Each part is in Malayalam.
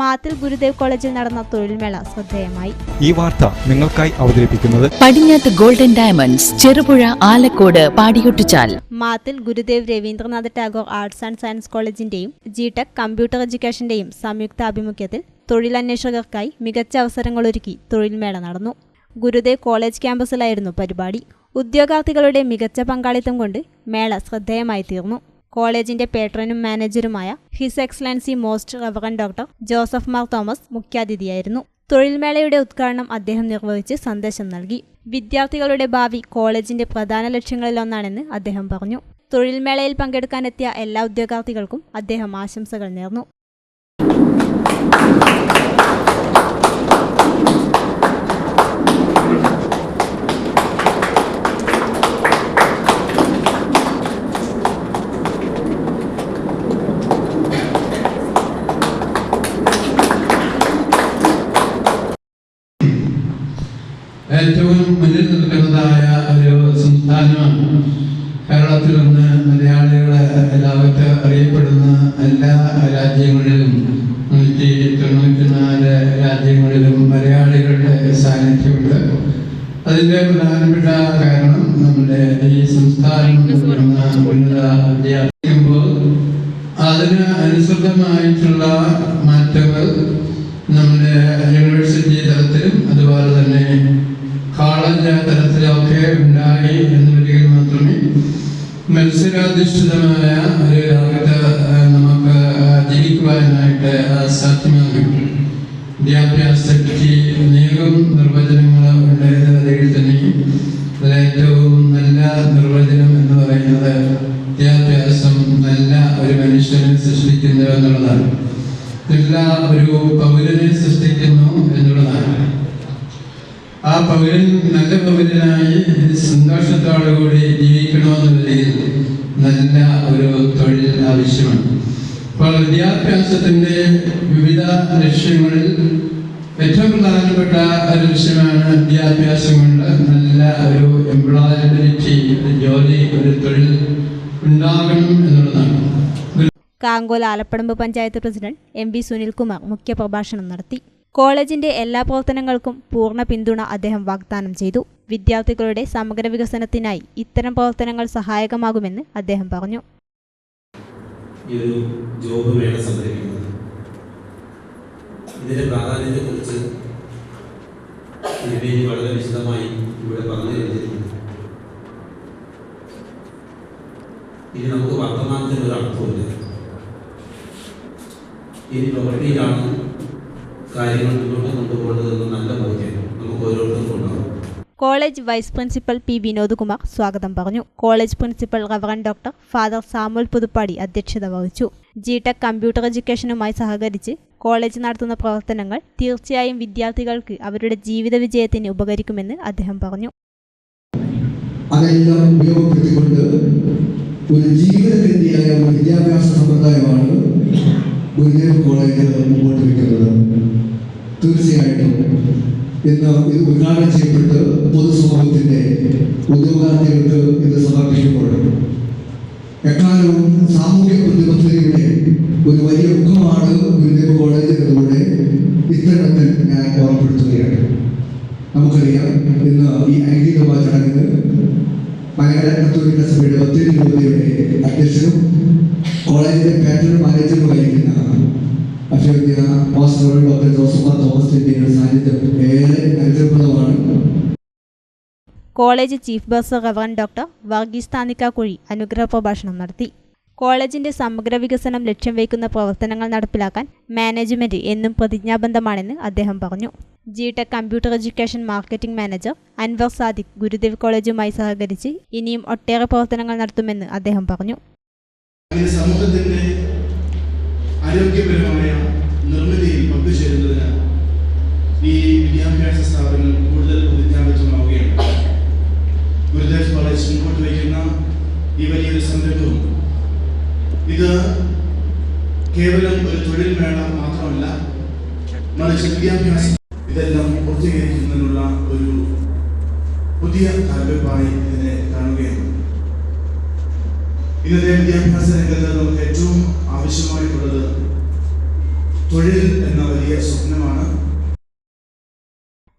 മാത്തിൽ ഗുരുദേവ് കോളേജിൽ നടന്ന തൊഴിൽമേള ശ്രദ്ധേയമായി. ഈ വാർത്ത നിങ്ങൾക്കായി അവതരിപ്പിക്കുന്നത് Padinjath golden diamonds Cherupuzha Alakode Padiyotchal. Mathil Gurudev Rabindranath Tagore arts and science കോളേജിന്റെയും G tech computer എഡ്യൂക്കേഷന്റെയും സംയുക്ത ആഭിമുഖ്യത്തിൽ തൊഴിലന്വേഷകർക്കായി മികച്ച അവസരങ്ങൾ ഒരുക്കി തൊഴിൽമേള നടന്നു. ഗുരുദേവ് കോളേജ് ക്യാമ്പസിലായിരുന്നു പരിപാടി. ഉദ്യോഗാർത്ഥികളുടെ മികച്ച പങ്കാളിത്തം കൊണ്ട് മേള ശ്രദ്ധേയമായി തീർന്നു. കോളേജിന്റെ പേട്രനും മാനേജറുമായ his excellency most reverend doctor Joseph Mar Thomas മുഖ്യാതിഥിയായിരുന്നു. തൊഴിൽമേളയുടെ ഉദ്ഘാടനം അദ്ദേഹം നിർവഹിച്ച് സന്ദേശം നൽകി. വിദ്യാർത്ഥികളുടെ ഭാവി കോളേജിന്റെ പ്രധാന ലക്ഷ്യങ്ങളിലൊന്നാണെന്ന് അദ്ദേഹം പറഞ്ഞു. തൊഴിൽമേളയിൽ പങ്കെടുക്കാനെത്തിയ എല്ലാ ഉദ്യോഗാർത്ഥികൾക്കും അദ്ദേഹം ആശംസകൾ നേർന്നു. കേരളത്തിൽ നിന്ന് മലയാളികളെ ലോകത്ത് അറിയപ്പെടുന്ന എല്ലാ രാജ്യങ്ങളിലും നൂറ്റി തൊണ്ണൂറ്റിനാല് രാജ്യങ്ങളിലും മലയാളികളുടെ സാന്നിധ്യമുണ്ട്. അതിന്റെ പ്രധാനപ്പെട്ട കാരണം നമ്മുടെ ഈ സംസ്ഥാനം ഉന്നത വിദ്യാഭ്യാസിക്കുമ്പോൾ അതിന് അനുസൃതമായിട്ടുള്ള മാറ്റങ്ങൾ നമ്മുടെ യൂണിവേഴ്സിറ്റി തലത്തിലും അതുപോലെ തന്നെ കോളേജ് തലത്തിലൊക്കെ ഉണ്ടായി എന്നുവരികിൽ മാത്രമേ മത്സരാധിഷ്ഠിതമായ ഒരു ലോകത്ത് നമുക്ക് ജീവിക്കുവാനായിട്ട് സാധ്യമാകും. വിദ്യാഭ്യാസത്തെ പറ്റി അനേകം നിർവചനങ്ങൾ ഉണ്ടായത് അതിൽ തന്നെ. ഏറ്റവും നല്ല നിർവചനം എന്ന് പറയുന്നത് വിദ്യാഭ്യാസം നല്ല ഒരു മനുഷ്യനെ സൃഷ്ടിക്കുന്നു എന്നുള്ളതാണ്. നല്ല ഒരു പൗരനെ സൃഷ്ടിക്കുന്നു എന്നുള്ളതാണ്. ആ പൗരൻ നല്ല പൗരനായി സന്തോഷത്തോടു കൂടി ജീവിക്കണമെന്നുള്ളതിൽ നല്ല ഒരു തൊഴിൽ ആവശ്യമാണ്. അപ്പോൾ വിദ്യാഭ്യാസത്തിന്റെ വിവിധ ലക്ഷ്യങ്ങളിൽ ഏറ്റവും പ്രധാനപ്പെട്ട ഒരു വിഷയമാണ് വിദ്യാഭ്യാസം കൊണ്ട് നല്ല ഒരു എംപ്ലോയബിലിറ്റി ഒരു ജോലി ഒരു തൊഴിൽ ഉണ്ടാകണം എന്നുള്ളതാണ്. Kankol Alappadamba panchayat president M V Sunilkumar മുഖ്യപ്രഭാഷണം നടത്തി. കോളേജിന്റെ എല്ലാ പ്രവർത്തനങ്ങൾക്കും പൂർണ പിന്തുണ അദ്ദേഹം വാഗ്ദാനം ചെയ്തു. വിദ്യാർത്ഥികളുടെ സമഗ്ര വികസനത്തിനായി ഇത്തരം പ്രവർത്തനങ്ങൾ സഹായകമാകുമെന്ന് അദ്ദേഹം പറഞ്ഞു. ജോബ് പ്രാധാന്യത്തെക്കുറിച്ച് വളരെ വിശദമായി ഇവിടെ പറഞ്ഞു കഴിഞ്ഞിട്ടുണ്ട് ഇനി നമുക്ക് വർത്തമാനത്തിന് ഒരു അർത്ഥമില്ല ഇനി പ്രവൃത്തിയിലാണ് കാര്യങ്ങൾ മുന്നോട്ട് കൊണ്ടുപോകേണ്ടതെന്ന് നല്ല ബോധ്യം. നമുക്ക് ഓരോരുത്തർക്കും ഉണ്ടാകും college vice principal P Vinodkumar സ്വാഗതം പറഞ്ഞു. College principal reverend doctor father Samuel Puthuppadi അധ്യക്ഷത വഹിച്ചു. ജി ടെക് കമ്പ്യൂട്ടർ എഡ്യൂക്കേഷനുമായി സഹകരിച്ച് കോളേജ് നടത്തുന്ന പ്രവർത്തനങ്ങൾ തീർച്ചയായും വിദ്യാർത്ഥികൾക്ക് അവരുടെ ജീവിത വിജയത്തിന് ഉപകരിക്കുമെന്ന് അദ്ദേഹം പറഞ്ഞു. അതെല്ലാം ഉപയോഗപ്പെടുത്തിക്കൊണ്ട് ഒരു ഒരു വിദ്യാഭ്യാസ സമ്പ്രദായമാണ് ഗുരുദേവ് കോളേജ് മുമ്പോട്ട് വയ്ക്കുന്നത് തീർച്ചയായിട്ടും. ഇന്ന് ഇത് ഉദ്ഘാടനം ചെയ്യപ്പെട്ട് പൊതുസമൂഹത്തിന്റെ ഉദ്യോഗാർത്ഥികൾക്ക് ഇത് സമർപ്പിക്കുമ്പോൾ എക്കാലവും സാമൂഹ്യ പ്രതിബദ്ധതയുടെ ഒരു വലിയ മുഖമാണ് ഗുരുദേവ് കോളേജ് എന്നതുകൊണ്ട് ഇത്തരണത്തിൽ ഞാൻ ഓർമ്മപ്പെടുത്തുകയാണ്. നമുക്കറിയാം ഇന്ന് ഈ ഐതിഹ്യമായ ചടങ്ങിന് മലയാള കത്തോലിക്ക സഭയുടെ ഒത്തിരി രൂപതയുടെ അധ്യക്ഷനും കോളേജിന്റെ പാറ്റേൺ മാനേജറുമായിരിക്കുന്ന അഭ്യർത്ഥന മാസ്റ്റർ ഡോക്ടർ ജോസഫ തോമസ് സാന്നിധ്യം. ഏറെ അനുഗ്രഹപ്രദമാണ് കോളേജ് ചീഫ് ബസ് റവറൻ ഡോക്ടർ വർഗീസ് താനിക്കാക്കുഴി അനുഗ്രഹ പ്രഭാഷണം നടത്തി. കോളേജിന്റെ സമഗ്ര വികസനം ലക്ഷ്യം വയ്ക്കുന്ന പ്രവർത്തനങ്ങൾ നടപ്പിലാക്കാൻ മാനേജ്മെന്റ് എന്നും പ്രതിജ്ഞാബദ്ധമാണെന്ന് അദ്ദേഹം പറഞ്ഞു. G tech computer education marketing manager Anwar Sadiq Gurudev കോളേജുമായി സഹകരിച്ച് ഇനിയും ഒട്ടേറെ പ്രവർത്തനങ്ങൾ നടത്തുമെന്ന് അദ്ദേഹം പറഞ്ഞു. സമൂഹത്തിന്റെ ആരോഗ്യപരമായ കോളേജ് മുൻപോട്ട് വയ്ക്കുന്ന ഈ വലിയൊരു സംരംഭവും ഇത് കേവലം ഒരു തൊഴിൽ മേള മാത്രമല്ല മറിച്ച് വിദ്യാഭ്യാസം ഇതെല്ലാം പൂർത്തീകരിക്കുന്നതിനുള്ള ഒരു പുതിയ കാൽവെപ്പായി ഇതിനെ കാണുകയാണ്. ഇന്നത്തെ വിദ്യാഭ്യാസ രംഗത്ത് നമുക്ക് ഏറ്റവും ആവശ്യമായിട്ടുള്ളത് തൊഴിൽ എന്ന വലിയ സ്വപ്നമാണ്.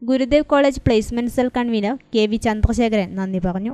Gurudev college placement cell convener K V Chandrasekharan നന്ദി പറഞ്ഞു.